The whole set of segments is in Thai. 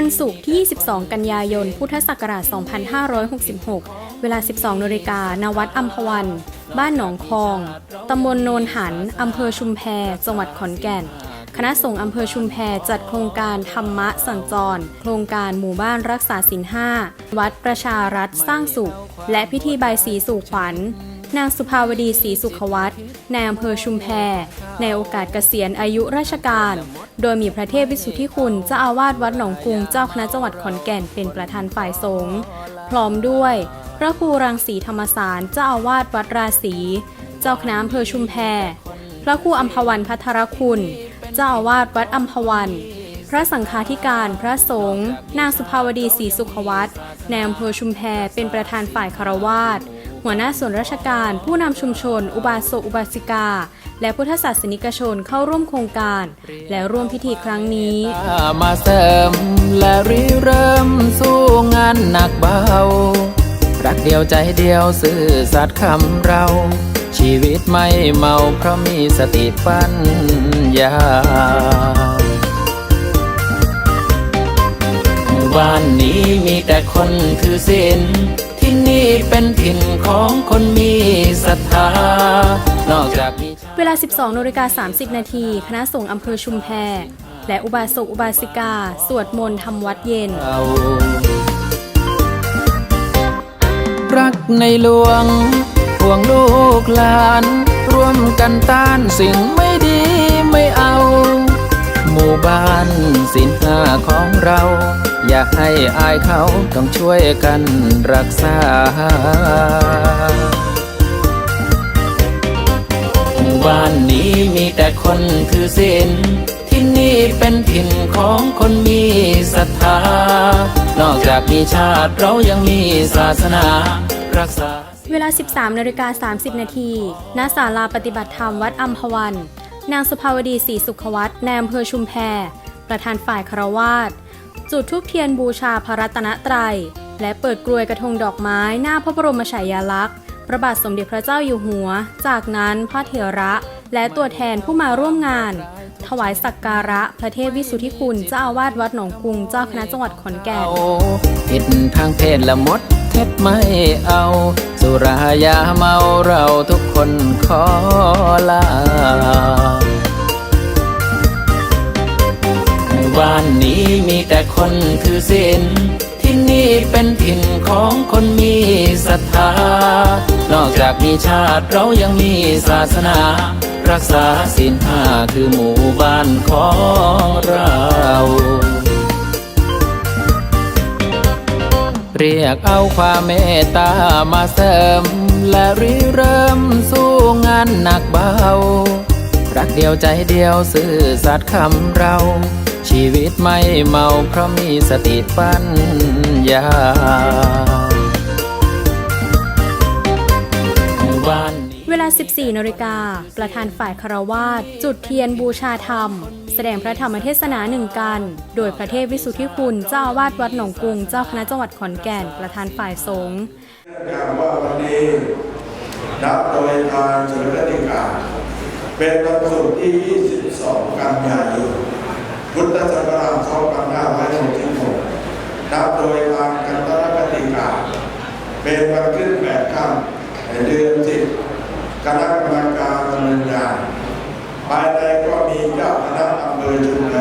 12กันยายน พุทธศักราช 2566 เวลา 12นาฬิกาณวัดอัมพวัน บ้านหนองคอง ตำบลโนนหัน อำเภอชุมแพ จังหวัดขอนแก่น คณะสงฆ์อำเภอชุมแพจัดโครงการธรรมะสัญจร โครงการหมู่บ้านรักษาศีลห้า วัดประชารัฐสร้างสุข และพิธีใบายสีสู่ขวัญ นางสุภาวดีศรีสุขวัตในอำเภอชุมแพ ในโอกาสเกษียณอายุราชการ โดยมีพระเทพวิสุทธิคุณเจ้าอาวาสวัดหนองกรุงเจ้าคณะจังหวัดขอนแก่นเป็นประธานฝ่ายสงฆ์พร้อมด้วย พระครูรังสีธรรมสารเจ้าอาวาสวัดราศีเจ้าคณะอำเภอชุมแพพระครูอัมพวันพัทรคุณ เจ้าอาวาสวัดอัมพวันพระสังฆาธิการพระสงฆ์นางสุภาวดีศรีสุขวัตในอำเภอชุมแพเป็นประธานฝ่ายคารวาสหัวหน้าส่วนราชการ ผู้นำชุมชน อุบาสกอุบาสิกา และพุทธศาสนิกชนเข้าร่วมโครงการ และร่วมพิธีครั้งนี้ มาเสริมและริเริ่มสู้งานหนักเบา รักเดียวใจเดียวซื่อสัตย์คำเรา ชีวิตไม่เมาเพราะมีสติปัญญาบ้านนี้มีแต่คนถือศีลที่นี่เป็นถิ่นของคนมีศรัทธา นอกจากมีเวลา 12นาฬิกา30 นาทีคณะสงฆ์อำเภอชุมแพและอุบาสกอุบาสิกา สวดมนต์ทำวัดเย็นเรารักในหลวงห่วงลูกหลาน ร่วมกันต้านสิ่งไม่ดีไม่เอา หมู่บ้านสินห้าของเรา อยากให้อายเขาต้องช่วยกันรักษาหมู่ บ้านนี้มีแต่คนถือศีลที่นี่เป็นถิ่นของคนมีศรัทธา นอกจากมีชาติเรายังมีศาสนารักษา เวลา 13นาฬิกา30 นาทีณศาลาปฏิบัติธรรมวัดอัมพวัน นางสุภาวดีศรีสุขวัตรในอำเภอชุมแพ ประธานฝ่ายคารวาสจุดธูปเทียนบูชาพระรัตนตรัย และเปิดกลวยกระทงดอกไม้หน้าพระบรมฉายาลักษณ์ ระบาทสมเด็จพระเจ้าอยู่หัว จากนั้นพระเถระและตัวแทนผู้มาร่วมงาน ถวายสักการะพระเทพวิสุทธิคุณเจ้าอาวาสวัดหนองกุงเจ้าคณะจังหวัดขอนแก่นผิดทางเพศละมดเท็จไม่เอา สุรายาเมาเราทุกคนขอลาบ้านนี้มีแต่คนถือศีลที่นี่เป็นถิ่นของคนมีศรัทธา นอกจากมีชาติเรายังมีศาสนา รักษาศีลห้าคือหมู่บ้านของเราเรียกเอาความเมตตามาเสริม และริเริ่มสู้งานหนักเบา รักเดียวใจเดียวซื่อสัตย์คำเรา ชีวิตไม่เมาเพราะมีสติปัญญา ลา 14นาฬิกา ประธานฝ่ายคารวาสจุดเทียนบูชาธรรม แสดงพระธรรมเทศนาหนึ่งกัน โดยพระเทพวิสุทธิคุณเจ้าอาวาสวัดหนองกรุง เจ้าคณะจังหวัดขอนแก่น ประธานฝ่ายสงฆ์อย่างว่าวันนี้นับโดยทางเฉลิมนิกาเป็นวันศุกร์ที่ 22 กันยายนพุทธศักราช2566นับโดยทางกันตรปฏิกาเป็นวันขึ้นแปดค่ำในเดือน คณะกรรมการดำเนินงานภายในก็มีเจ้าคณะอำเภอชุมแพ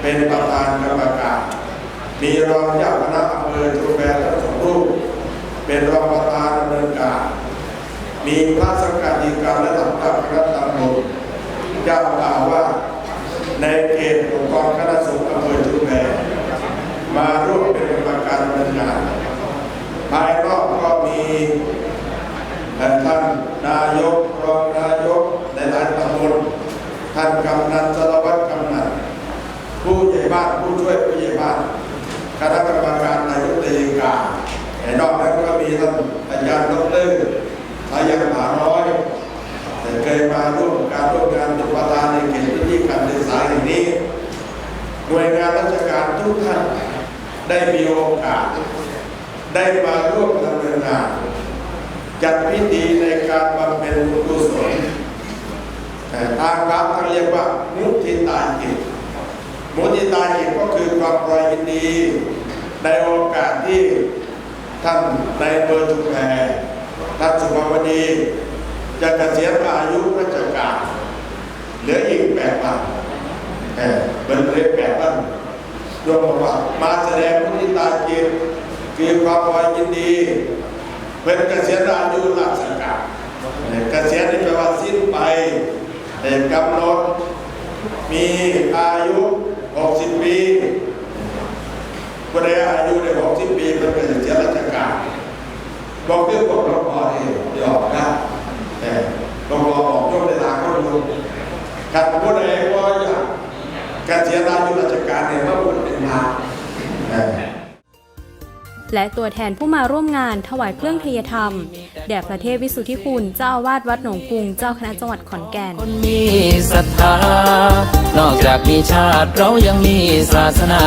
เป็นประธานกรรมการ มีรองเจ้าคณะอำเภอชุมแพทั้งสองรูปเป็นรองประธานดำเนินการ มีพระสังฆาธิการและสัมภาคณะตำบลเจ้าอาวาสในเขตองค์กรคณะสงฆ์อำเภอชุมแพมาร่วมเป็นกรรมการดำเนินงาน ภายนอกก็มีเอ่อท่านนายกรองนายกในหลายตำบลท่านกำนันสารวัตรกำนัน ผู้ใหญ่ บ้านผู้ช่วยผู้ใหญ่บ้านคณะกรรมการนายกตยกาแต่นอกนั้นก็มีท่านอาจารย์ดรสายันผาน้อยแต่เคยมาร่วมการร่วมงานเป็นประธานในเขตพื้นที่การศึกษาแห่งนี้หน่วยงานราชการทุกท่านได้มีโอกาส ได้มาร่วมดำเนินงานจัดพิธีในการบำเพ็ญบุญกุศลแต่ทางพรท่านเรียกว่ามุทิตาจิต มุทิตาจิตก็คือความปล่อยยินดี ในโอกาสที่ท่านในเบอร์ชุมแพท่านสุภาวดีจะเกษียณอายุราชการเหลืออีกแปดวันเออเป็นเรียกแปดวันรวมว่ามาแสดงมุทิตาจิตคือความพอยินดีเป็นเกษียณอายุราชการเกษียณนี่แปลว่าสิ้นไปเอ่กำหนดมีอายุ 60 ปี คนใดอายุได้60ปีเป็นเกษียราชการบอกเรื่องบองรพเองยอมกนะแต่รพออกช่วงเวลาก็ดูการพูดอะไรก็อยากการเสียอาราชการเนี่ยมันเป็นมาเออ และตัวแทนผู้มาร่วมงานถวายเครื่องเทยธรรม แด่พระเทพวิสุทธิคุณเจ้าอาวาสวัดหนองกุงเจ้าคณะจังหวัดขอนแก่น คนมีศรัทธานอกจากมีชาติเรายังมีศาสนา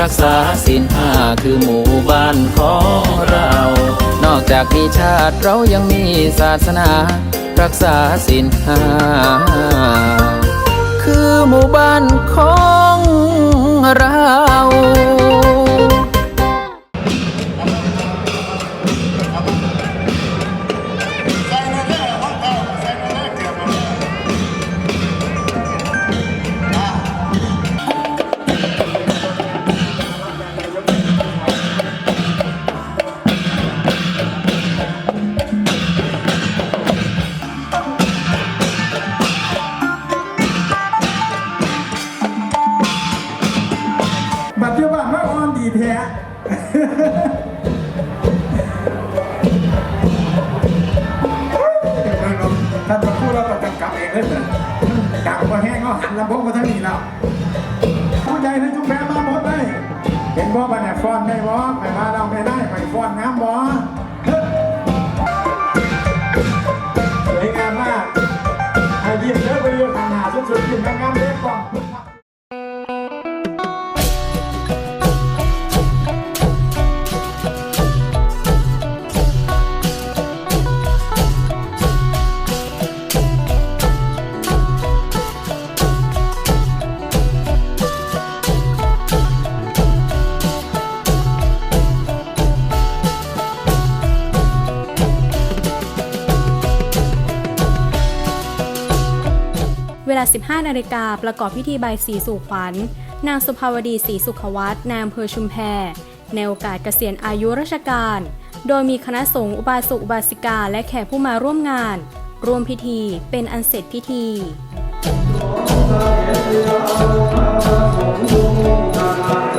รักษาศีลห้าคือหมู่บ้านของเรา นอกจากมีชาติเรายังมีศาสนา รักษาศีลห้าคือหมู่บ้านของเรา แท้ ท่านจะพูดเราต้องกำกับเองเลยเหรอดังกว่าแห้งก็หันลำโพงมาทั้งนี้แล้วผู้ใหญ่ในจุกแพมาหมดเลย เห็นบ่บันเนี่ยฟ้อนได้บ่ไปมาเราไม่ได้ไปฟ้อนน้ำบ่ ลา 15 นาฬิกาประกอบพิธีใบายสีสู่ขวัญ นางสุภาวดีศรีสุขวัตน์นายอำเภอชุมแพในโอกาสเกษียณอายุราชการ โดยมีคณะสงฆ์อุบาสกอุบาสิกา และแขกผู้มาร่วมงาน ร่วมพิธีเป็นอันเสร็จพิธีเ